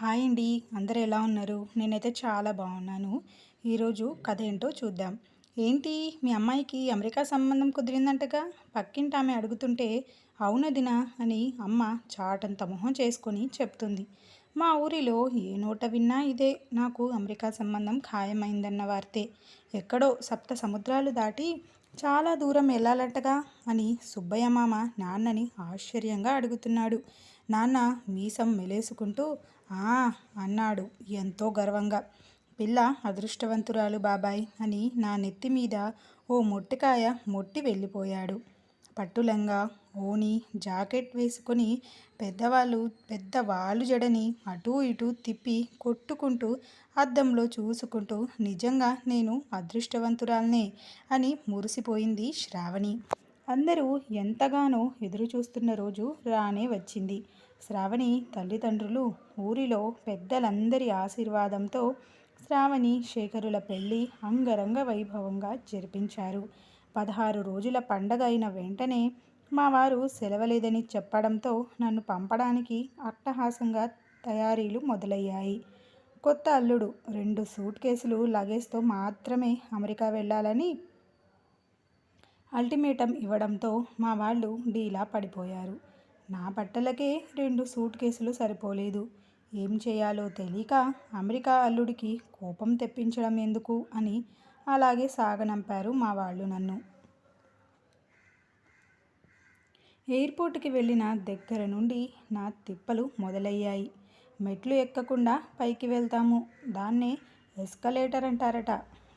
Hi అండి. అందరు ఎలా ఉన్నారు? నేనైతే చాలా బాగున్నాను. ఈరోజు కథ ఏంటో చూద్దాం. ఏంటి? మీ అమ్మాయికి అమెరికా సంబంధం కుదిరిందంటగా? పక్కింటి ఆమె అడుగుతుంటే అవునదినా అని అమ్మ చాటంత మొహం చేసుకొని చెప్తుంది. మా ఊరిలో ఏ నోట విన్నా ఇదే. నాకు అమెరికా సంబంధం ఖాయమైందన్న వార్తే. ఎక్కడో సప్త సముద్రాలు దాటి చాలా దూరం వెళ్ళాలటగా? అని సుబ్బయ్య మామ నాన్నని ఆశ్చర్యంగా అడుగుతున్నాడు. నాన్న మీసం మెలేసుకుంటూ అన్నాడు. ఎంతో గర్వంగా. పిల్ల అదృష్టవంతురాలు బాబాయ్ అని నా నెత్తి మీద ఓ మొట్టికాయ మొట్టి వెళ్ళిపోయాడు. పట్టులంగా ఓని జాకెట్ వేసుకొని పెద్దవాళ్ళు పెద్ద వాళ్ళు జడని అటూ ఇటూ తిప్పి కొట్టుకుంటూ అద్దంలో చూసుకుంటూ నిజంగా నేను అదృష్టవంతురాల్నే అని మురిసిపోయింది శ్రావణి. అందరూ ఎంతగానో ఎదురు చూస్తున్న రోజు రానే వచ్చింది. శ్రావణి తల్లిదండ్రులు ఊరిలో పెద్దలందరి ఆశీర్వాదంతో శ్రావణి శేఖరుల పెళ్ళి అంగరంగ వైభవంగా జరిపించారు. పదహారు రోజుల పండగ అయిన వెంటనే మా వారు సెలవలేదని చెప్పడంతో నన్ను పంపడానికి అట్టహాసంగా తయారీలు మొదలయ్యాయి. కొత్త అల్లుడు రెండు సూట్ కేసులు లగేజ్తో మాత్రమే అమెరికా వెళ్ళాలని అల్టిమేటం ఇవ్వడంతో మా వాళ్ళు డీలా పడిపోయారు. నా బట్టలకే రెండు సూట్ కేసులు సరిపోలేదు. ఏం చేయాలో తెలియక అమెరికా అల్లుడికి కోపం తెప్పించడం ఎందుకు అని అలాగే సాగనంపారు మా వాళ్ళు నన్ను. ఎయిర్పోర్ట్కి వెళ్ళిన దగ్గర నుండి నా తిప్పలు మొదలయ్యాయి. మెట్లు ఎక్కకుండా పైకి వెళ్తాము. దాన్నే ఎస్కలేటర్ అంటారట.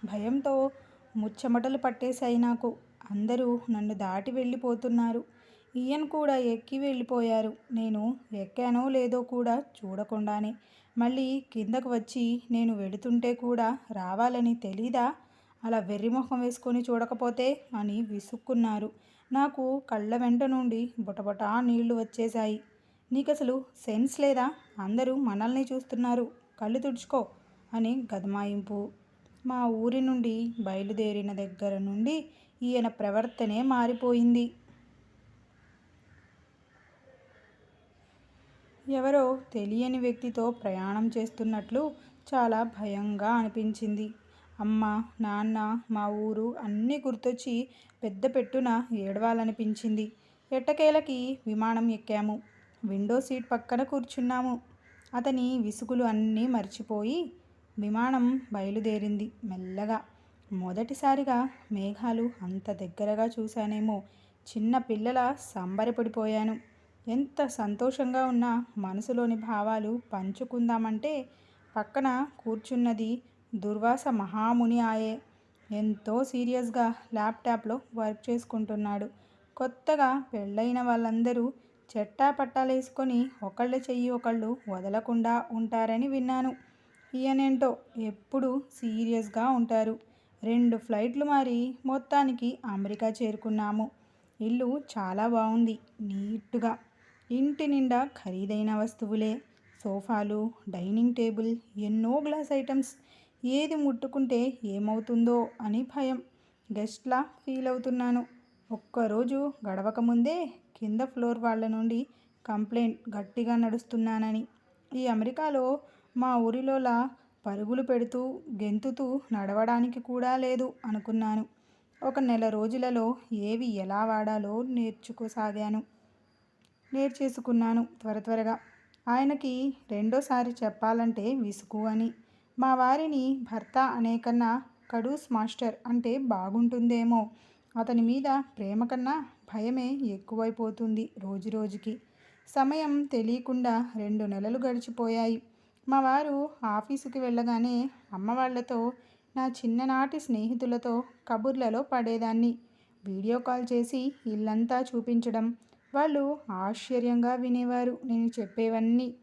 భయంతో ముచ్చమటలు పట్టేశాయి నాకు. అందరూ నన్ను దాటి వెళ్ళిపోతున్నారు. ఈయన కూడా ఎక్కి వెళ్ళిపోయారు. నేను ఎక్కానో లేదో కూడా చూడకుండానే మళ్ళీ కిందకు వచ్చి నేను వెళుతుంటే కూడా రావాలని తెలీదా? అలా వెర్రిమొహం వేసుకొని చూడకపోతే అని విసుక్కున్నారు. నాకు కళ్ళ వెంట నుండి బుటబుటా నీళ్ళు వచ్చేశాయి. నీకు అసలు సెన్స్ లేదా? అందరూ మనల్ని చూస్తున్నారు. కళ్ళు తుడుచుకో అని గదమాయింపు. మా ఊరి నుండి బయలుదేరిన దగ్గర నుండి ఈయన ప్రవర్తనే మారిపోయింది. ఎవరో తెలియని వ్యక్తితో ప్రయాణం చేస్తున్నట్లు చాలా భయంగా అనిపించింది. అమ్మ నాన్న మా ఊరు అన్నీ గుర్తొచ్చి పెద్ద పెట్టున ఏడవాలనిపించింది. ఎట్టకేలకి విమానం ఎక్కాము. విండో సీట్ పక్కన కూర్చున్నాము. అతని విసుగులు అన్నీ మర్చిపోయి విమానం బయలుదేరింది మెల్లగా. మొదటిసారిగా మేఘాలు అంత దగ్గరగా చూశానేమో. చిన్న పిల్లల సంబరపడిపోయాను. ఎంత సంతోషంగా ఉన్నా మనసులోని భావాలు పంచుకుందామంటే పక్కన కూర్చున్నది దుర్వాస మహాముని ఆయే. ఎంతో సీరియస్గా ల్యాప్టాప్లో వర్క్ చేసుకుంటున్నాడు. కొత్తగా పెళ్ళైన వాళ్ళందరూ చెట్టా పట్టాలేసుకొని ఒకళ్ళ చెయ్యి ఒకళ్ళు వదలకుండా ఉంటారని విన్నాను. ఈయనేంటో ఎప్పుడు సీరియస్గా ఉంటారు. రెండు ఫ్లైట్లు మారి మొత్తానికి అమెరికా చేరుకున్నాము. ఇల్లు చాలా బాగుంది నీట్గా. ఇంటి నిండా ఖరీదైన వస్తువులే. సోఫాలు డైనింగ్ టేబుల్ ఎన్నో గ్లాస్ ఐటమ్స్. ఏది ముట్టుకుంటే ఏమవుతుందో అని భయం. గెస్ట్లా ఫీల్ అవుతున్నాను. ఒక్కరోజు గడవక ముందే కింద ఫ్లోర్ వాళ్ళ నుండి కంప్లైంట్ గట్టిగా నడుస్తున్నానని. ఈ అమెరికాలో మా ఊరిలోలా పరుగులు పెడుతూ గెంతుతూ నడవడానికి కూడా లేదు అనుకున్నాను. ఒక నెల రోజులలో ఏవి ఎలా వాడాలో నేర్చుకోసాగాను. నేర్చేసుకున్నాను త్వర త్వరగా. ఆయనకి రెండోసారి చెప్పాలంటే విసుగు అని. మా వారిని భర్త అనే కన్నా కడూస్ మాస్టర్ అంటే బాగుంటుందేమో. అతని మీద ప్రేమ కన్నా భయమే ఎక్కువైపోతుంది రోజు రోజుకి. సమయం తెలియకుండా రెండు నెలలు గడిచిపోయాయి. మా వారు ఆఫీసుకి వెళ్ళగానే అమ్మ వాళ్ళతో నా చిన్ననాటి స్నేహితులతో కబుర్లలో పడేదాన్ని. వీడియో కాల్ చేసి ఇల్లంతా చూపించడం వాళ్ళు ఆశ్చర్యంగా వినేవారు. నేను చెప్పేవన్నీ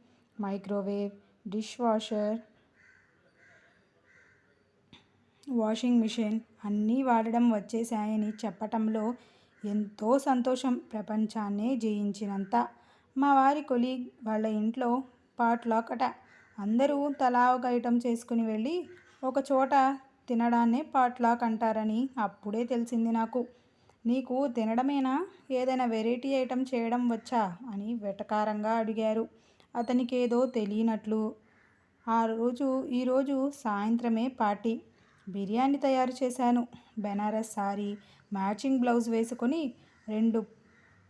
microwave dish washer washing machine అన్నీ వాడడం వచ్చేసాయని చెప్పటంలో ఎంతో సంతోషం. ప్రపంచాన్నే జయించినంత మా వారి కొలీగ్ వాళ్ళ ఇంట్లో పాట్లాకట అట. అందరూ తలా ఒక ఐటెం చేసుకుని వెళ్ళి ఒక చోట తినడాన్నే పాట్లాక్ అంటారని అప్పుడే తెలిసింది నాకు. నీకు తినడమేనా? ఏదైనా వెరైటీ ఐటెం చేయడం వచ్చా? అని వెటకారంగా అడిగారు. అతనికేదో తెలియనట్లు. ఆ రోజు ఈరోజు సాయంత్రమే పార్టీ. బిర్యానీ తయారు చేశాను. బెనారస్ సారీ మ్యాచింగ్ బ్లౌజ్ వేసుకొని రెండు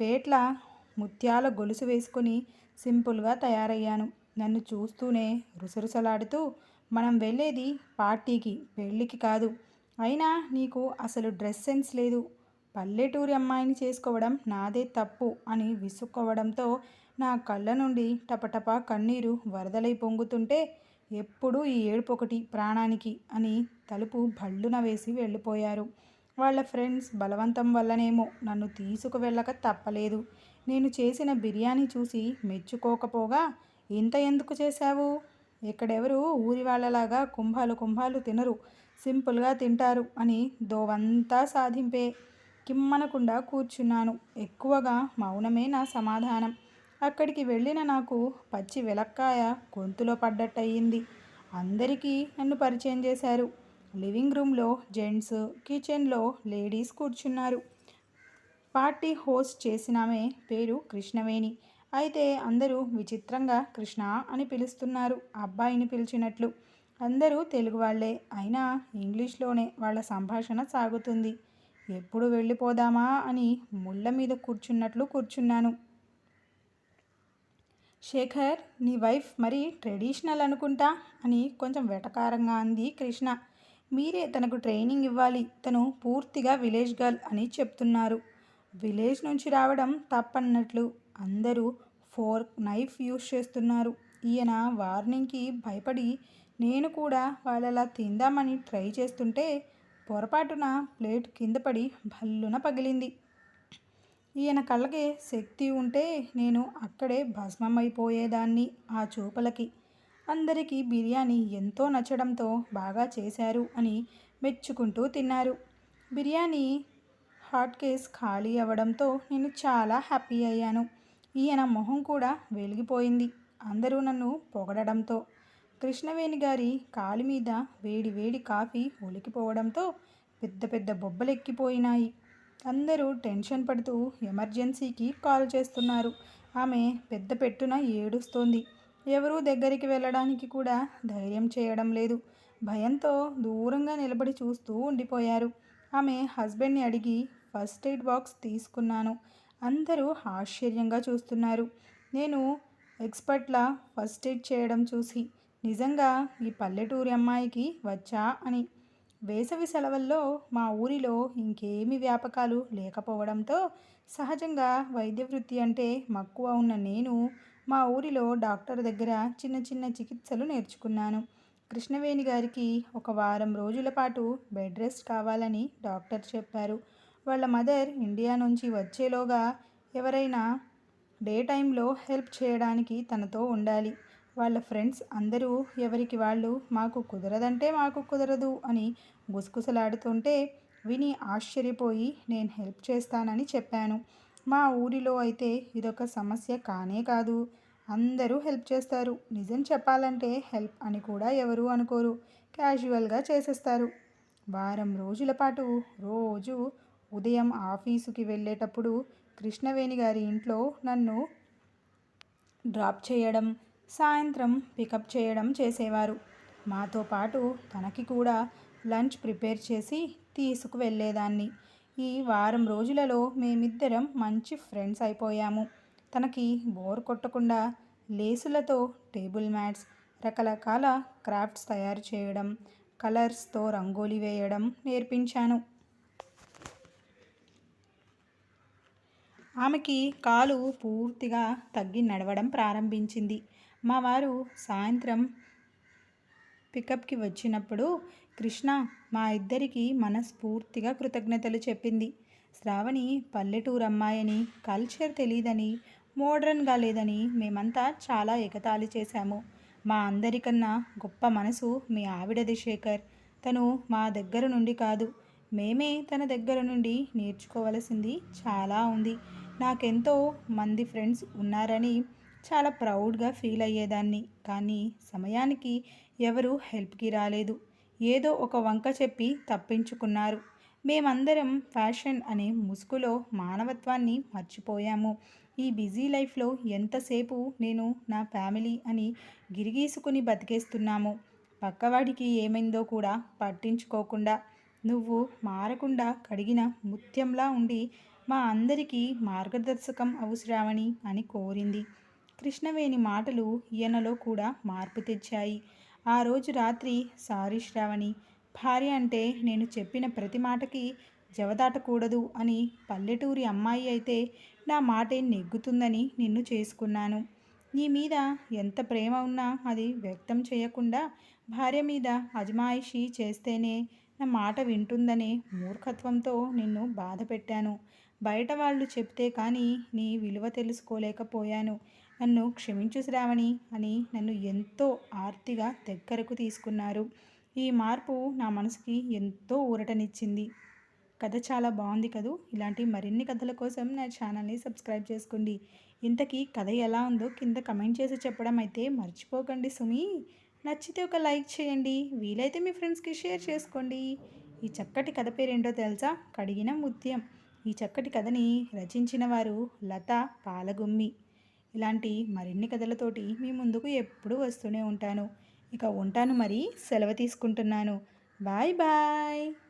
పేట్ల ముత్యాల గొలుసు వేసుకొని సింపుల్గా తయారయ్యాను. నన్ను చూస్తూనే రుసరుసలాడుతూ మనం వెళ్ళేది పార్టీకి పెళ్ళికి కాదు. అయినా నీకు అసలు డ్రెస్ సెన్స్ లేదు. పల్లెటూరి అమ్మాయిని చేసుకోవడం నాదే తప్పు అని విసుక్కోవడంతో నా కళ్ళ నుండి టపటపా కన్నీరు వరదలై పొంగుతుంటే ఎప్పుడూ ఈ ఏడుపు ఒకటి ప్రాణానికి అని తలుపు భళ్ళున వేసి వెళ్ళిపోయారు. వాళ్ళ ఫ్రెండ్స్ బలవంతం వల్లనేమో నన్ను తీసుకువెళ్ళక తప్పలేదు. నేను చేసిన బిర్యానీ చూసి మెచ్చుకోకపోగా ఇంత ఎందుకు చేశావు? ఎక్కడెవరు? ఊరి వాళ్ళలాగా కుంభాలు కుంభాలు తినరు సింపుల్గా తింటారు అని దోవంతా సాధింపే కిమ్మనకుండా కూర్చున్నాను. ఎక్కువగా మౌనమే నా సమాధానం. అక్కడికి వెళ్ళిన నాకు పచ్చి వెలక్కాయ గొంతులో పడ్డట్టయింది. అందరికీ నన్ను పరిచయం చేశారు. లివింగ్ రూమ్లో జెంట్స్ కిచెన్లో లేడీస్ కూర్చున్నారు. పార్టీ హోస్ట్ చేసినామే పేరు కృష్ణవేణి. అయితే అందరూ విచిత్రంగా కృష్ణ అని పిలుస్తున్నారు అబ్బాయిని పిలిచినట్లు. అందరూ తెలుగు వాళ్ళే అయినా ఇంగ్లీష్లోనే వాళ్ళ సంభాషణ సాగుతుంది. ఎప్పుడు వెళ్ళిపోదామా అని ముళ్ళ మీద కూర్చున్నట్లు కూర్చున్నాను. శేఖర్ నీ వైఫ్ మరి ట్రెడిషనల్ అనుకుంటా? అని కొంచెం వెటకారంగా అంది కృష్ణ. మీరే తనకు ట్రైనింగ్ ఇవ్వాలి. తను పూర్తిగా విలేజ్ గర్ల్ అని చెప్తున్నారు. విలేజ్ నుంచి రావడం తప్పన్నట్లు. అందరూ ఫోర్క్ నైఫ్ యూస్ చేస్తున్నారు. ఈయన వార్నింగ్కి భయపడి నేను కూడా వాళ్ళలా తిందామని ట్రై చేస్తుంటే పొరపాటున ప్లేట్ కింద పడి భల్లున పగిలింది. ఈయన కళ్ళకి శక్తి ఉంటే నేను అక్కడే భస్మమైపోయేదాన్ని ఆ చూపలకి. అందరికీ బిర్యానీ ఎంతో నచ్చడంతో బాగా చేశారు అని మెచ్చుకుంటూ తిన్నారు. బిర్యానీ హాట్ కేస్ ఖాళీ అవ్వడంతో నేను చాలా హ్యాపీ అయ్యాను. ఈయన మొహం కూడా వెలిగిపోయింది. అందరూ నన్ను పొగడడంతో కృష్ణవేణి గారి కాలి మీద వేడి వేడి కాఫీ ఉలికిపోవడంతో పెద్ద పెద్ద బొబ్బలెక్కిపోయినాయి. అందరూ టెన్షన్ పడుతూ ఎమర్జెన్సీకి కాల్ చేస్తున్నారు. ఆమె పెద్ద పెట్టున ఏడుస్తోంది. ఎవరూ దగ్గరికి వెళ్ళడానికి కూడా ధైర్యం చేయడం లేదు. భయంతో దూరంగా నిలబడి చూస్తూ ఉండిపోయారు. ఆమె హస్బెండ్ని అడిగి ఫస్ట్ ఎయిడ్ బాక్స్ తీసుకున్నాను. అందరూ ఆశ్చర్యంగా చూస్తున్నారు. నేను ఎక్స్పర్ట్లా ఫస్ట్ ఎయిడ్ చేయడం చూసి నిజంగా ఈ పల్లెటూరి అమ్మాయికి వచ్చా అని. వేసవి సెలవుల్లో మా ఊరిలో ఇంకేమి వ్యాపకాలు లేకపోవడంతో సహజంగా వైద్య వృత్తి అంటే మక్కువ ఉన్న నేను మా ఊరిలో డాక్టర్ దగ్గర చిన్న చిన్న చికిత్సలు నేర్చుకున్నాను. కృష్ణవేణి గారికి ఒక వారం రోజుల పాటు బెడ్ రెస్ట్ కావాలని డాక్టర్ చెప్పారు. వాళ్ళ మదర్ ఇండియా నుంచి వచ్చేలోగా ఎవరైనా డే టైంలో హెల్ప్ చేయడానికి తనతో ఉండాలి. వాళ్ళ ఫ్రెండ్స్ అందరూ ఎవరికి వాళ్ళు మాకు కుదరదంటే మాకు కుదరదు అని గుసగుసలాడుతుంటే విని ఆశ్చర్యపోయి నేను హెల్ప్ చేస్తానని చెప్పాను. మా ఊరిలో అయితే ఇదొక సమస్య కానే కాదు. అందరూ హెల్ప్ చేస్తారు. నిజం చెప్పాలంటే హెల్ప్ అని కూడా ఎవరు అనుకోరు. క్యాజువల్గా చేసేస్తారు. వారం రోజుల పాటు రోజు ఉదయం ఆఫీసుకి వెళ్ళేటప్పుడు కృష్ణవేణి గారి ఇంట్లో నన్ను డ్రాప్ చేయడం సాయంత్రం పికప్ చేయడం చేసేవారు. మాతో పాటు తనకి కూడా లంచ్ ప్రిపేర్ చేసి తీసుకువెళ్ళేదాన్ని. ఈ వారం రోజులలో మేమిద్దరం మంచి ఫ్రెండ్స్ అయిపోయాము. తనకి బోర్ కొట్టకుండా లేసులతో టేబుల్ మ్యాట్స్ రకరకాల క్రాఫ్ట్స్ తయారు చేయడం కలర్స్తో రంగోలీ వేయడం నేర్పించాను. ఆమెకి కాలు పూర్తిగా తగ్గి నడవడం ప్రారంభించింది. మా వారు సాయంత్రం పికప్కి వచ్చినప్పుడు కృష్ణ మా ఇద్దరికి మనస్ఫూర్తిగా కృతజ్ఞతలు చెప్పింది. శ్రావణి పల్లెటూరు అమ్మాయని కల్చర్ తెలియదని మోడ్రన్గా లేదని మేమంతా చాలా ఎగతాళి చేశాము. మా అందరికన్నా గొప్ప మనసు మీ ఆవిడది శేఖర్. తను మా దగ్గర నుండి కాదు మేమే తన దగ్గర నుండి నేర్చుకోవలసింది చాలా ఉంది. నాకెంతో మంది ఫ్రెండ్స్ ఉన్నారని చాలా ప్రౌడ్గా ఫీల్ అయ్యేదాన్ని. కానీ సమయానికి ఎవరు హెల్ప్కి రాలేదు. ఏదో ఒక వంక చెప్పి తప్పించుకున్నారు. మేమందరం ఫ్యాషన్ అనే ముసుగులో మానవత్వాన్ని మర్చిపోయాము. ఈ బిజీ లైఫ్లో ఎంతసేపు నేను నా ఫ్యామిలీ అని గిరిగీసుకుని బతికేస్తున్నాము. పక్కవాడికి ఏమైందో కూడా పట్టించుకోకుండా నువ్వు మారకుండా కడిగిన ముత్యంలా ఉండి మా అందరికీ మార్గదర్శకం అవసరామని అని కోరింది. కృష్ణవేణి మాటలు ఈయనలో కూడా మార్పు తెచ్చాయి. ఆ రోజు రాత్రి సారీ శ్రావణి భార్య అంటే నేను చెప్పిన ప్రతి మాటకి జవదాటకూడదు అని పల్లెటూరి అమ్మాయి అయితే నా మాటే నెగ్గుతుందని నిన్ను చేసుకున్నాను. నీ మీద ఎంత ప్రేమ ఉన్నా అది వ్యక్తం చేయకుండా భార్య మీద అజమాయిషీ చేస్తేనే నా మాట వింటుందనే మూర్ఖత్వంతో నిన్ను బాధ పెట్టాను బయట వాళ్ళు చెప్తే కానీ నీ విలువ తెలుసుకోలేకపోయాను. నన్ను క్షమించు శ్రావణి అని నన్ను ఎంతో ఆర్తిగా దగ్గరకు తీసుకున్నారు. ఈ మార్పు నా మనసుకి ఎంతో ఊరటనిచ్చింది. కథ చాలా బాగుంది కదూ? ఇలాంటి మరిన్ని కథల కోసం నా ఛానల్ని సబ్స్క్రైబ్ చేసుకోండి. ఇంతకీ కథ ఎలా ఉందో కింద కమెంట్ చేసి చెప్పడం అయితే మర్చిపోకండి సుమి. నచ్చితే ఒక లైక్ చేయండి. వీలైతే మీ ఫ్రెండ్స్కి షేర్ చేసుకోండి. ఈ చక్కటి కథ పేరేంటో తెలుసా? కడిగిన ముత్యం. ఈ చక్కటి కథని రచించిన వారు లత పాలగుమ్మి. ఇలాంటి మరిన్ని కథలతోటి మీ ముందుకు ఎప్పుడూ వస్తూనే ఉంటాను. ఇక ఉంటాను మరి సెలవు తీసుకుంటున్నాను. Bye bye.